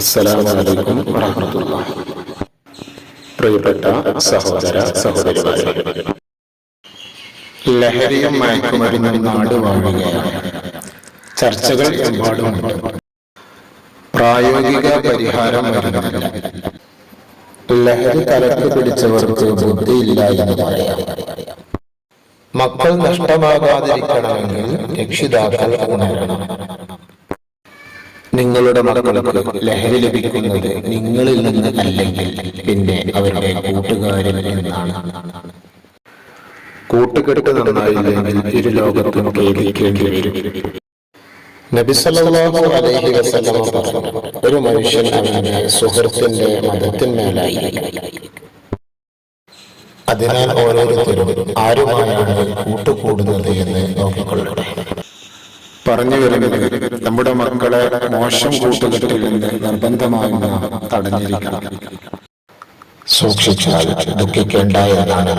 അസ്സലാമലൈക്കും വറഹമത്തുള്ള പ്രിയപ്പെട്ട സഹോദര സഹോദരിമാരെ ലഹരിയും മയക്കുമരുന്നും നാടുവാഴുകയാണ് ചർച്ചകൾ എമ്പാടുമുണ്ട്. പ്രായോഗിക പരിഹാരം വരുന്നില്ല. ലഹരി കലക്ക് പിടിച്ചവർക്ക് ബുദ്ധിയില്ല എന്ന് പറയാം മക്കൾ നഷ്ടമാകാതിരിക്കണമെങ്കിൽ രക്ഷിതാക്കൾ ഉണരണം. നിങ്ങളുടെ മക്കൾക്ക് ലഹരി ലഭിക്കുന്നത് നിങ്ങളിൽ നിന്ന് അല്ലെങ്കിൽ പിന്നെ അവരുടെ കൂട്ടുകാരിൽ നിന്നാണ്. കൂട്ടുകെട്ട് നന്നായില്ലെങ്കിൽ ഇരു ലോകത്തും ഖേദിക്കേണ്ടി വരും. നബി സല്ലല്ലാഹു അലൈഹി വസല്ലമ പറഞ്ഞു ഒരു മനുഷ്യൻ അവന്റെ സുഹൃത്തിന്റെ മതത്തിന്മേലായി അതിനാൽ ഓരോരുത്തരും ആരുമായാണ് കൂട്ടുകൂടുന്നത് എന്ന് നോക്കിക്കൊള്ളട്ടെ. പറഞ്ഞു വരുന്നത് നമ്മുടെ മക്കളെ മോശം കൂട്ടുകെട്ടിൽ നിന്ന് നിർബന്ധമായും തടഞ്ഞിരിക്കണം. സൂക്ഷിച്ചാൽ ദുഃഖിക്കേണ്ട എന്നാണ്